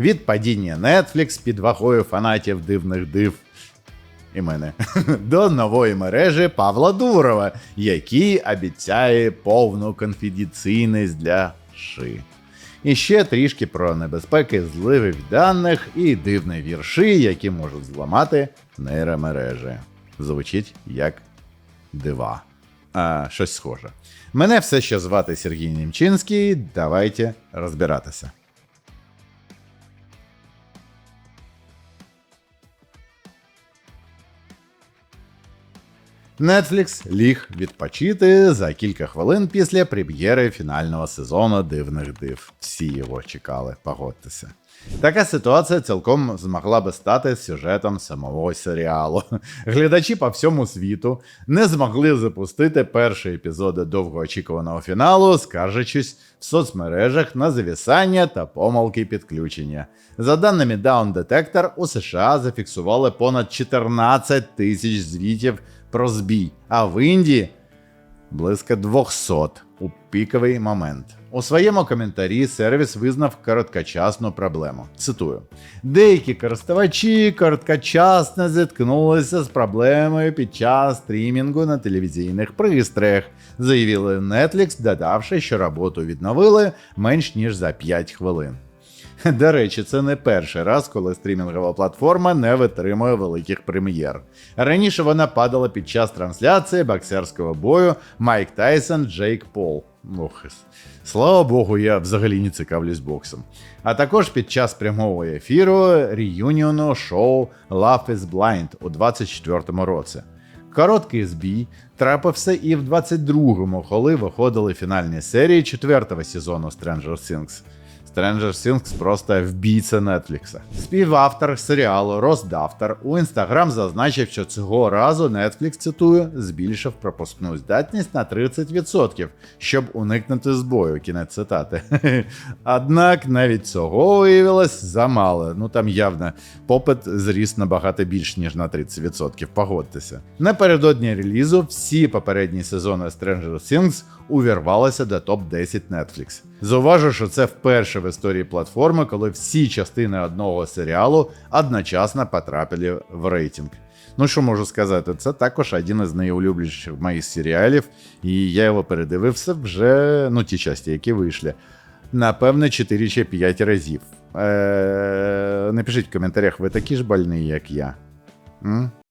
Від падіння Netflix під вагою фанатів дивних див і мене до нової мережі Павла Дурова, який обіцяє повну конфіденційність для ши. І ще трішки про небезпеки зливів даних і дивні вірші, які можуть зламати нейромережі. Звучить як дива. А, щось схоже. Мене все ще звати Сергій Німчинський. Давайте розбиратися. Netflix ліг відпочити за кілька хвилин після прем'єри фінального сезону дивних див. Всі його чекали, погодьтеся. Така ситуація цілком змогла би стати сюжетом самого серіалу. Глядачі по всьому світу не змогли запустити перші епізоди довгоочікуваного фіналу, скаржачись в соцмережах на завісання та помилки підключення. За даними Down Detector, у США зафіксували понад 14 тисяч звітів про збій, а в Індії близько 200 у піковий момент. У своєму коментарі сервіс визнав короткочасну проблему. Цитую: деякі користувачі короткочасно зіткнулися з проблемою під час стрімінгу на телевізійних пристроях, заявили Netflix, додавши, що роботу відновили менш ніж за 5 хвилин. До речі, це не перший раз, коли стрімінгова платформа не витримує великих прем'єр. Раніше вона падала під час трансляції боксерського бою Майк Тайсон Джейк Пол. Ох, слава Богу, я взагалі не цікавлюсь боксом. А також під час прямого ефіру реюніону шоу Love is Blind у 24-му році. Короткий збій трапився і в 22-му, коли виходили фінальні серії четвертого сезону Stranger Things. Stranger Things просто вбійця Нетфлікса. Співавтор серіалу Рос Дафтер у інстаграм зазначив, що цього разу Netflix, цитую, збільшив пропускну здатність на 30%, щоб уникнути збою. Кінець цитати. Однак навіть цього виявилось замало. Ну там явно попит зріс набагато більш ніж на 30%. Погодьтеся. Напередодні релізу всі попередні сезони Stranger Things увірвалися до топ-10 Netflix. Зауважу, що це вперше в історії платформи, коли всі частини одного серіалу одночасно потрапили в рейтинг. Ну, що можу сказати, це також один із найулюбленіших моїх серіалів, і я його передивився вже, ну, ті часті, які вийшли. Напевне, 4 чи 5 разів. Е- Напишіть в коментарях, ви такі ж больні, як я. М?